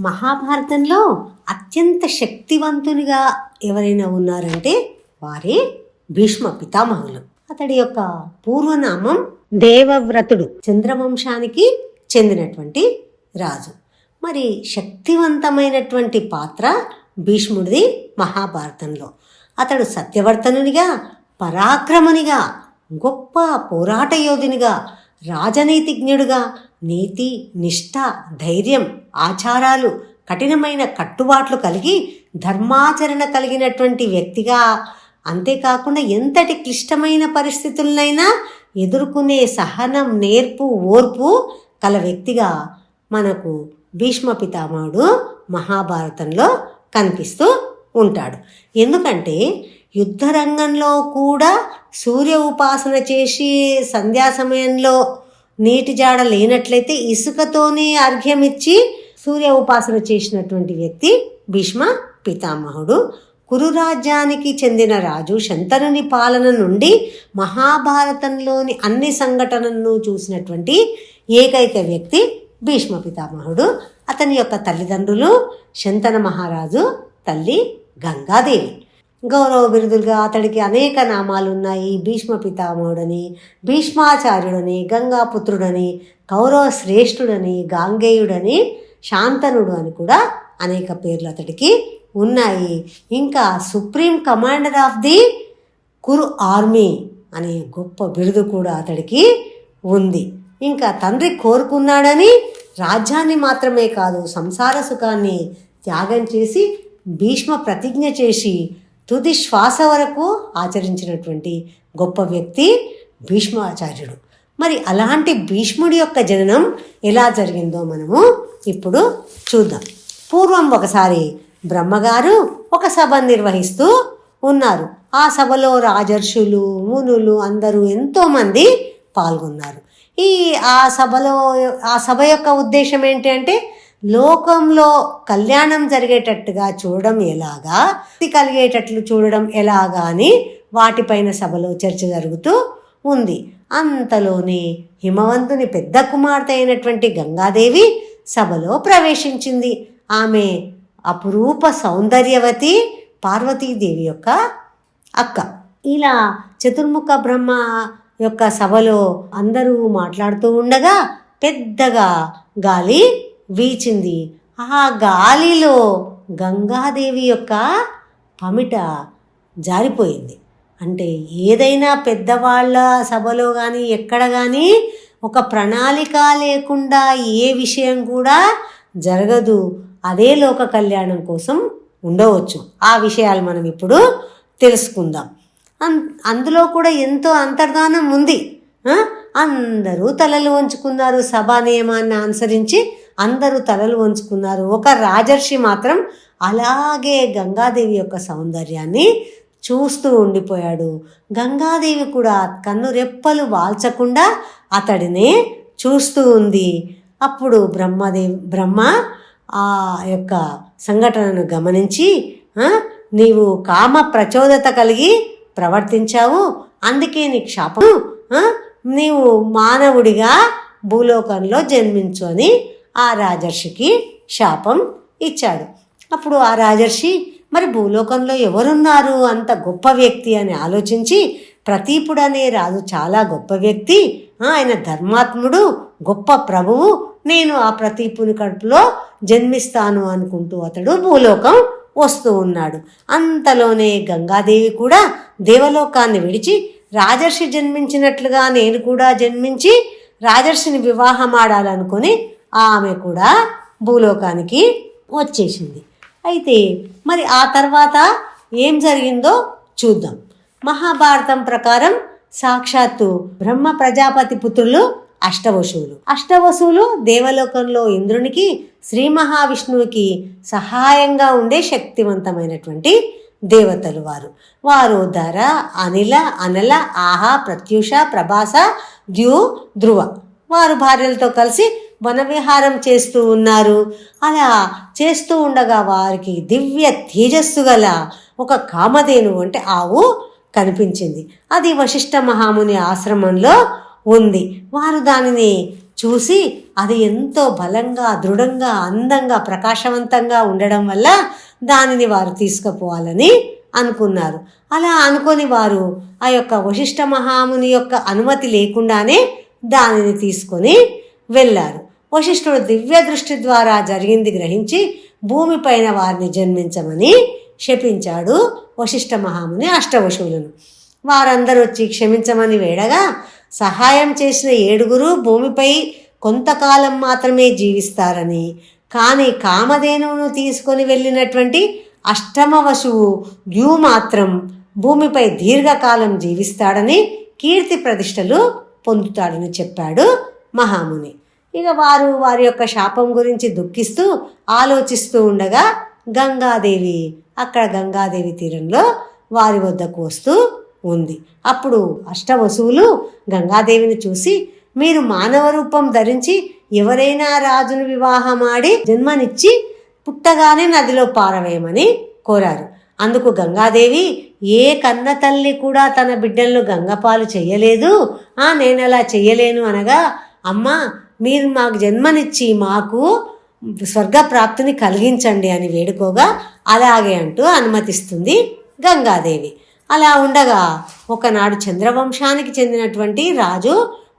మహాభారతంలో అత్యంత శక్తివంతునిగా ఎవరైనా ఉన్నారంటే వారే భీష్మ పితామహులు. అతడి యొక్క పూర్వనామం దేవవ్రతుడు. చంద్రవంశానికి చెందినటువంటి రాజు. మరి శక్తివంతమైనటువంటి పాత్ర భీష్ముడిది మహాభారతంలో. అతడు సత్యవర్తనునిగా పరాక్రమునిగా గొప్ప పోరాట యోధునిగా రాజనీతిజ్ఞుడుగా నీతి నిష్ఠ ధైర్యం ఆచారాలు కఠినమైన కట్టుబాట్లు కలిగి ధర్మాచరణ కలిగినటువంటి వ్యక్తిగా అంతేకాకుండా ఎంతటి క్లిష్టమైన పరిస్థితులనైనా ఎదుర్కొనే సహనం నేర్పు ఓర్పు కల వ్యక్తిగా మనకు భీష్మ పితామహుడు మహాభారతంలో కనిపిస్తూ ఉంటాడు. ఎందుకంటే యుద్ధ రంగంలో కూడా సూర్య ఉపాసన చేసి సంధ్యా సమయంలో నీటి జాడ లేనట్లయితే ఇసుకతోనే అర్ఘ్యమిచ్చి సూర్య ఉపాసన చేసినటువంటి వ్యక్తి భీష్మ పితామహుడు. కురు రాజ్యానికి చెందిన రాజు శంతనుని పాలన నుండి మహాభారతంలోని అన్ని సంఘటనలను చూసినటువంటి ఏకైక వ్యక్తి భీష్మ పితామహుడు. అతని యొక్క తల్లిదండ్రులు శంతన మహారాజు తల్లి గంగాదేవి. గౌరవ బిరుదులుగా అతడికి అనేక నామాలు ఉన్నాయి భీష్మ పితామహుడని భీష్మాచార్యుడని గంగాపుత్రుడని కౌరవ శ్రేష్ఠుడని గాంగేయుడని శాంతనుడు అని కూడా అనేక పేర్లు అతడికి ఉన్నాయి. ఇంకా supreme commander of the Kuru army అనే గొప్ప బిరుదు కూడా అతడికి ఉంది. ఇంకా తండ్రి కోరుకున్నాడని రాజ్యాన్ని మాత్రమే కాదు సంసార సుఖాన్ని త్యాగం చేసి భీష్మ ప్రతిజ్ఞ చేసి తుది శ్వాస వరకు ఆచరించినటువంటి గొప్ప వ్యక్తి భీష్మాచార్యుడు. మరి అలాంటి భీష్ముడి యొక్క జననం ఎలా జరిగిందో మనము ఇప్పుడు చూద్దాం. పూర్వం ఒకసారి బ్రహ్మగారు ఒక సభ నిర్వహిస్తూ ఉన్నారు. ఆ సభలో రాజర్షులు మునులు అందరూ ఎంతోమంది పాల్గొన్నారు. ఈ ఆ సభలో ఆ సభ యొక్క ఉద్దేశం ఏంటి అంటే లోకంలో కళ్యాణం జరిగేటట్టుగా చూడడం ఎలాగా? కలిగేటట్లు చూడడం ఎలాగా అని వాటిపైన సభలో చర్చ జరుగుతూ ఉంది. అంతలోనే హిమవంతుని పెద్ద కుమార్తె అయినటువంటి గంగాదేవి సభలో ప్రవేశించింది. ఆమె అపురూప సౌందర్యవతి పార్వతీదేవి యొక్క అక్క. ఇలా చతుర్ముఖ బ్రహ్మ యొక్క సభలో అందరూ మాట్లాడుతూ ఉండగా పెద్దగా గాలి వీచింది. ఆ గాలిలో గంగాదేవి యొక్క పమిట జారిపోయింది. అంటే ఏదైనా పెద్దవాళ్ళ సభలో కానీ ఎక్కడ కానీ ఒక ప్రణాళిక లేకుండా ఏ విషయం కూడా జరగదు. అదే లోక కళ్యాణం కోసం ఉండవచ్చు. ఆ విషయాలు మనం ఇప్పుడు తెలుసుకుందాం. అన్ అందులో కూడా ఎంతో అంతర్ధానం ఉంది. అందరూ తలలు వంచుకున్నారు సభా నియమాన్ని అనుసరించి అందరూ తలలు వంచుకున్నారు. ఒక రాజర్షి మాత్రం అలాగే గంగాదేవి యొక్క సౌందర్యాన్ని చూస్తూ ఉండిపోయాడు. గంగాదేవి కూడా కన్ను రెప్పలు వాల్చకుండా అతడినే చూస్తూ ఉంది. అప్పుడు బ్రహ్మదేవి బ్రహ్మ ఆ యొక్క సంఘటనను గమనించి నీవు కామ ప్రచోదత కలిగి ప్రవర్తించావు. అందుకే నీ శాపం నీవు మానవుడిగా భూలోకంలో జన్మించు అని ఆ రాజర్షికి శాపం ఇచ్చాడు. అప్పుడు ఆ రాజర్షి మరి భూలోకంలో ఎవరున్నారు? అంత గొప్ప వ్యక్తి అని ఆలోచించి ప్రతీపుడు అనే రాజు చాలా గొప్ప వ్యక్తి. ఆయన ధర్మాత్ముడు గొప్ప ప్రభువు. నేను ఆ ప్రతీపుని కడుపులో జన్మిస్తాను అనుకుంటూ అతడు భూలోకం వస్తూ ఉన్నాడు. అంతలోనే గంగాదేవి కూడా దేవలోకాన్ని విడిచి రాజర్షి జన్మించినట్లుగా నేను కూడా జన్మించి రాజర్షిని వివాహం ఆడాలనుకొని ఆమె కూడా భూలోకానికి వచ్చేసింది. అయితే మరి ఆ తర్వాత ఏం జరిగిందో చూద్దాం. మహాభారతం ప్రకారం సాక్షాత్తు బ్రహ్మ ప్రజాపతి పుత్రులు అష్టవసువులు. అష్టవసువులు దేవలోకంలో ఇంద్రునికి శ్రీ మహావిష్ణువుకి సహాయంగా ఉండే శక్తివంతమైనటువంటి దేవతలు వారు. వారు ధర అనిల అనల ఆహా ప్రత్యూష ప్రభాస ద్యు ధ్రువ. వారు భార్యలతో కలిసి వనవిహారం చేస్తూ ఉన్నారు. అలా చేస్తూ ఉండగా వారికి దివ్య తేజస్సు గల ఒక కామధేను అంటే ఆవు కనిపించింది. అది వశిష్ఠ మహాముని ఆశ్రమంలో ఉంది. వారు దానిని చూసి అది ఎంతో బలంగా దృఢంగా అందంగా ప్రకాశవంతంగా ఉండడం వల్ల దానిని వారు తీసుకుపోవాలని అనుకున్నారు. అలా అనుకొని వారు ఆ యొక్క వశిష్ఠ మహాముని యొక్క అనుమతి లేకుండానే దానిని తీసుకొని వెళ్ళారు. వశిష్ఠుడు దివ్య దృష్టి ద్వారా జరిగింది గ్రహించి భూమిపైన వారిని జన్మించమని శపించాడు వశిష్ఠ మహాముని అష్టవశువులను. వారందరూ వచ్చి క్షమించమని వేడగా సహాయం చేసిన ఏడుగురు భూమిపై కొంతకాలం మాత్రమే జీవిస్తారని కానీ కామధేనువును తీసుకొని వెళ్ళినటువంటి అష్టమ వశువు ద్యూ మాత్రం భూమిపై దీర్ఘకాలం జీవిస్తాడని కీర్తి ప్రతిష్టలు పొందుతాడని చెప్పాడు మహాముని. ఇక వారు వారి యొక్క శాపం గురించి దుఃఖిస్తూ ఆలోచిస్తూ ఉండగా గంగాదేవి అక్కడ గంగాదేవి తీరంలో వారి వద్దకు వస్తూ ఉంది. అప్పుడు అష్టవసువులు గంగాదేవిని చూసి మీరు మానవ రూపం ధరించి ఎవరైనా రాజును వివాహమాడి జన్మనిచ్చి పుట్టగానే నదిలో పారవేయమని కోరారు. అందుకు గంగాదేవి ఏ కన్న తల్లి కూడా తన బిడ్డలను గంగపాలు చెయ్యలేదు ఆ నేనలా చేయలేను చెయ్యలేను అనగా అమ్మ మీరు మాకు జన్మనిచ్చి మాకు స్వర్గ ప్రాప్తిని కలిగించండి అని వేడుకోగా అలాగే అంటూ అనుమతిస్తుంది గంగాదేవి. అలా ఉండగా ఒకనాడు చంద్రవంశానికి చెందినటువంటి రాజు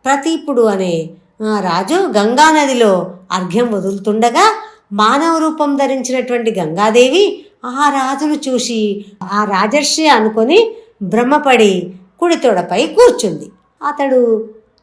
ప్రతీపుడు అనే రాజు గంగా నదిలో అర్ఘ్యం వదులుతుండగా మానవ రూపం ధరించినటువంటి గంగాదేవి ఆ రాజును చూసి ఆ రాజర్షి అనుకొని భ్రమపడి కుడితోడపై కూర్చుంది. అతడు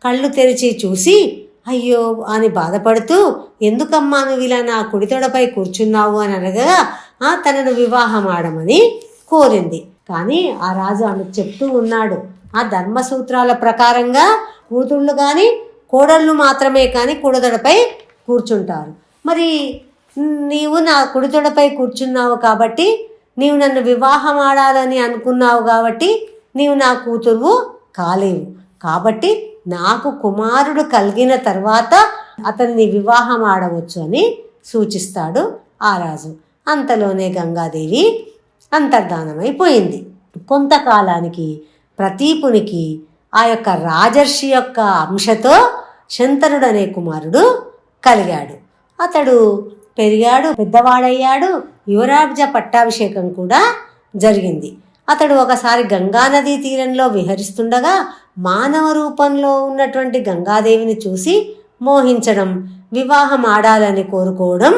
కళ్ళు తెరిచి చూసి అయ్యో అని బాధపడుతూ ఎందుకమ్మా నువ్వు ఇలా నా కుడితొడపై కూర్చున్నావు? అని అనగా ఆ తనను వివాహం ఆడమని కోరింది. కానీ ఆ రాజు ఆమె చెప్తూ ఉన్నాడు ఆ ధర్మసూత్రాల ప్రకారంగా కూతుళ్ళు కానీ కోడళ్ళు మాత్రమే కానీ కుడదొడపై కూర్చుంటారు. మరి నీవు నా కుడితొడపై కూర్చున్నావు కాబట్టి నీవు నన్ను వివాహం ఆడాలని అనుకున్నావు కాబట్టి నీవు నా కూతురువు కాలేవు. కాబట్టి నాకు కుమారుడు కలిగిన తర్వాత అతన్ని వివాహం ఆడవచ్చు అని సూచిస్తాడు ఆ రాజు. అంతలోనే గంగాదేవి అంతర్ధానమైపోయింది. కొంతకాలానికి ప్రతీపునికి ఆ యొక్క రాజర్షి యొక్క అంశతో శంతనుడు అనే కుమారుడు కలిగాడు. అతడు పెరిగాడు పెద్దవాడయ్యాడు. యువరాజ పట్టాభిషేకం కూడా జరిగింది. అతడు ఒకసారి గంగానదీ తీరంలో విహరిస్తుండగా మానవ రూపంలో ఉన్నటువంటి గంగాదేవిని చూసి మోహించడం వివాహం ఆడాలని కోరుకోవడం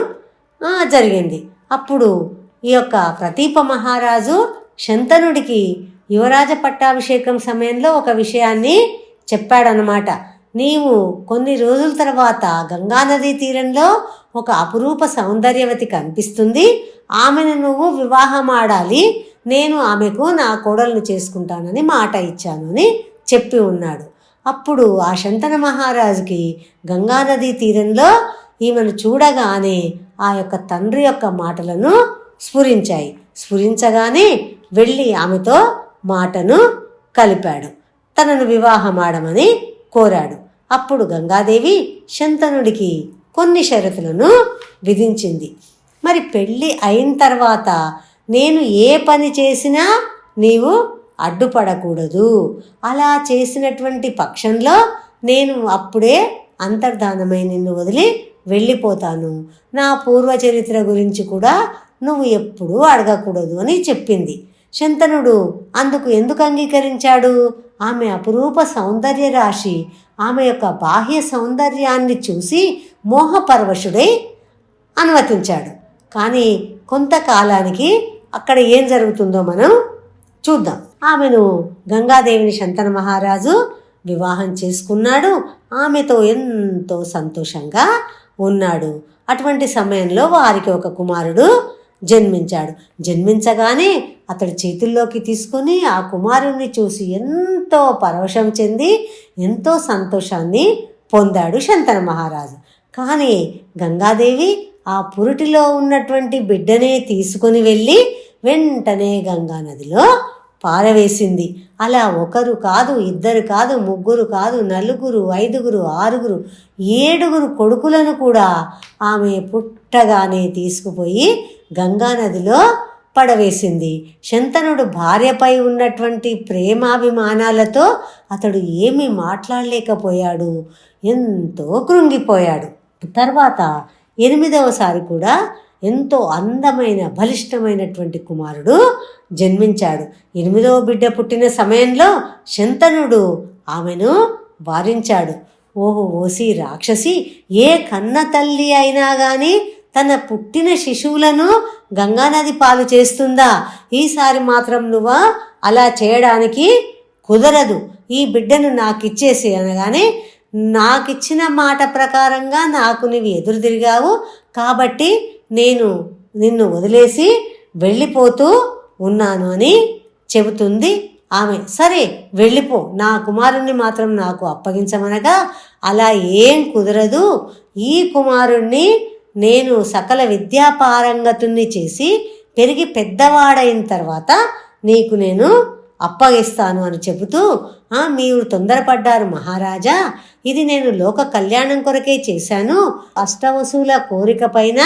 జరిగింది. అప్పుడు ఈ యొక్క ప్రతీప మహారాజు శంతనుడికి యువరాజ పట్టాభిషేకం సమయంలో ఒక విషయాన్ని చెప్పాడనమాట నీవు కొన్ని రోజుల తర్వాత గంగానదీ తీరంలో ఒక అపురూప సౌందర్యవతి కనిపిస్తుంది. ఆమెను నువ్వు వివాహం ఆడాలి. నేను ఆమెకు నా కోడలను చేసుకుంటానని మాట ఇచ్చాను అని చెప్పి ఉన్నాడు. అప్పుడు ఆ శంతన మహారాజుకి గంగానదీ తీరంలో ఈమెను చూడగానే ఆ యొక్క తండ్రి యొక్క మాటలను స్ఫురించాయి. స్ఫురించగానే వెళ్ళి ఆమెతో మాటను కలిపాడు. తనను వివాహమాడమని కోరాడు. అప్పుడు గంగాదేవి శంతనుడికి కొన్ని షరతులను విధించింది. మరి పెళ్ళి అయిన తర్వాత నేను ఏ పని చేసినా నీవు అడ్డుపడకూడదు. అలా చేసినటువంటి పక్షంలో నేను అప్పుడే అంతర్ధానమై నిన్ను వదిలి వెళ్ళిపోతాను. నా పూర్వ చరిత్ర గురించి కూడా నువ్వు ఎప్పుడూ అడగకూడదు అని చెప్పింది. శంతనుడు అందుకు ఎందుకు అంగీకరించాడు? ఆమె అపురూప సౌందర్య రాశి. ఆమె యొక్క బాహ్య సౌందర్యాన్ని చూసి మోహపరవశుడై అనుమతించాడు. కానీ కొంతకాలానికి అక్కడ ఏం జరుగుతుందో మనం చూద్దాం. ఆమెను గంగాదేవిని శంతన మహారాజు వివాహం చేసుకున్నాడు. ఆమెతో ఎంతో సంతోషంగా ఉన్నాడు. అటువంటి సమయంలో వారికి ఒక కుమారుడు జన్మించాడు. జన్మించగానే అతడు చేతుల్లోకి తీసుకొని ఆ కుమారుణ్ణి చూసి ఎంతో పరవశం చెంది ఎంతో సంతోషాన్ని పొందాడు శంతన మహారాజు. కానీ గంగాదేవి ఆ పురిటిలో ఉన్నటువంటి బిడ్డనే తీసుకొని వెళ్ళి వెంటనే గంగా నదిలో పారవేసింది. అలా ఒకరు కాదు ఇద్దరు కాదు ముగ్గురు కాదు నలుగురు ఐదుగురు ఆరుగురు ఏడుగురు కొడుకులను కూడా ఆమె పుట్టగానే తీసుకుపోయి గంగా నదిలో పడవేసింది. శంతనుడు భార్యపై ఉన్నటువంటి ప్రేమాభిమానాలతో అతడు ఏమీ మాట్లాడలేకపోయాడు. ఎంతో కృంగిపోయాడు. తర్వాత ఎనిమిదవసారి కూడా ఎంతో అందమైన బలిష్టమైనటువంటి కుమారుడు జన్మించాడు. ఎనిమిదవ బిడ్డ పుట్టిన సమయంలో శంతనుడు ఆమెను వారించాడు. ఓహో ఓసి రాక్షసి ఏ కన్న తల్లి అయినా కానీ తన పుట్టిన శిశువులను గంగానది పాలు చేస్తుందా? ఈసారి మాత్రం నువ్వు అలా చేయడానికి కుదరదు. ఈ బిడ్డను నాకు ఇచ్చేసి అనగానే నాకిచ్చిన మాట ప్రకారంగా నాకు నువ్వు ఎదురు తిరిగావు. కాబట్టి నేను నిన్ను వదిలేసి వెళ్ళిపోతూ ఉన్నాను అని చెబుతుంది ఆమె. సరే వెళ్ళిపో. నా కుమారుణ్ణి మాత్రం నాకు అప్పగించమనగా అలా ఏం కుదరదు. ఈ కుమారుణ్ణి నేను సకల విద్యాపారంగతుణ్ణి చేసి పెరిగి పెద్దవాడైన తర్వాత నీకు నేను అప్పగిస్తాను అని చెబుతూ మీరు తొందరపడ్డారు మహారాజా. ఇది నేను లోక కళ్యాణం కొరకే చేశాను. అష్టవసుల కోరిక పైన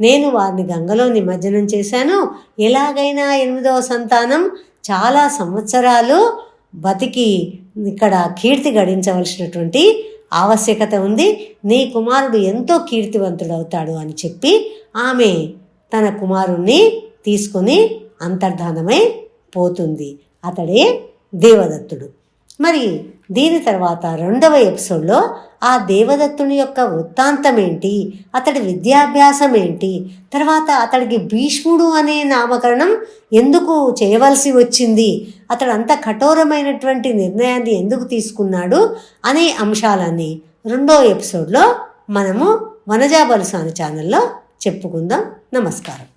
నేను వారిని గంగలో నిమజ్జనం చేశాను. ఎలాగైనా ఎనిమిదవ సంతానం చాలా సంవత్సరాలు బతికి ఇక్కడ కీర్తి గడించవలసినటువంటి ఆవశ్యకత ఉంది. నీ కుమారుడు ఎంతో కీర్తివంతుడవుతాడు అని చెప్పి ఆమె తన కుమారుణ్ణి తీసుకుని అంతర్ధానమై పోతుంది. అతడే దేవదత్తుడు. మరి దీని తర్వాత రెండవ ఎపిసోడ్లో ఆ దేవదత్తుని యొక్క వృత్తాంతం ఏంటి అతడి విద్యాభ్యాసం ఏంటి తర్వాత అతడికి భీష్ముడు అనే నామకరణం ఎందుకు చేయవలసి వచ్చింది అతడు అంత కఠోరమైనటువంటి నిర్ణయాన్ని ఎందుకు తీసుకున్నాడు అనే అంశాలన్నీ రెండో ఎపిసోడ్లో మనము వనజా బలుసాని ఛానల్లో చెప్పుకుందాం. నమస్కారం.